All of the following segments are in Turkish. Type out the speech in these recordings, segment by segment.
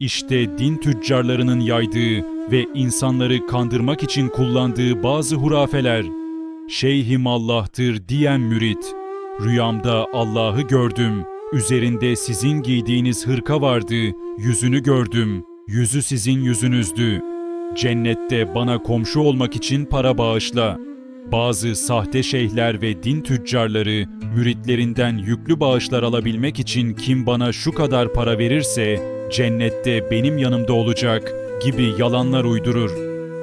İşte din tüccarlarının yaydığı ve insanları kandırmak için kullandığı bazı hurafeler. Şeyhim Allah'tır diyen mürit. Rüyamda Allah'ı gördüm. Üzerinde sizin giydiğiniz hırka vardı. Yüzünü gördüm. Yüzü sizin yüzünüzdü. Cennette bana komşu olmak için para bağışla. Bazı sahte şeyhler ve din tüccarları müritlerinden yüklü bağışlar alabilmek için kim bana şu kadar para verirse cennette benim yanımda olacak gibi yalanlar uydurur.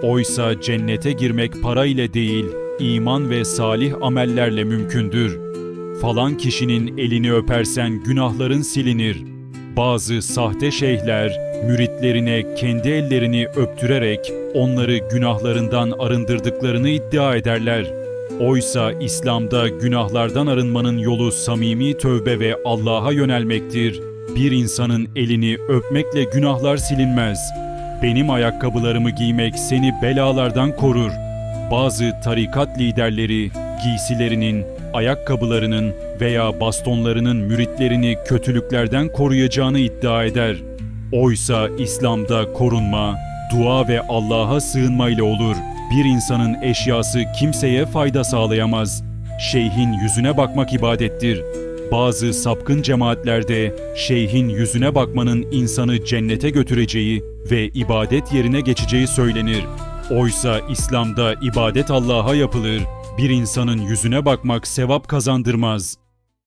Oysa cennete girmek para ile değil, iman ve salih amellerle mümkündür. Falan kişinin elini öpersen günahların silinir. Bazı sahte şeyhler müritlerine kendi ellerini öptürerek onları günahlarından arındırdıklarını iddia ederler. Oysa İslam'da günahlardan arınmanın yolu samimi tövbe ve Allah'a yönelmektir. Bir insanın elini öpmekle günahlar silinmez. Benim ayakkabılarımı giymek seni belalardan korur. Bazı tarikat liderleri giysilerinin, ayakkabılarının veya bastonlarının müritlerini kötülüklerden koruyacağını iddia eder. Oysa İslam'da korunma, dua ve Allah'a sığınma ile olur. Bir insanın eşyası kimseye fayda sağlayamaz. Şeyhin yüzüne bakmak ibadettir. Bazı sapkın cemaatlerde şeyhin yüzüne bakmanın insanı cennete götüreceği ve ibadet yerine geçeceği söylenir. Oysa İslam'da ibadet Allah'a yapılır. Bir insanın yüzüne bakmak sevap kazandırmaz.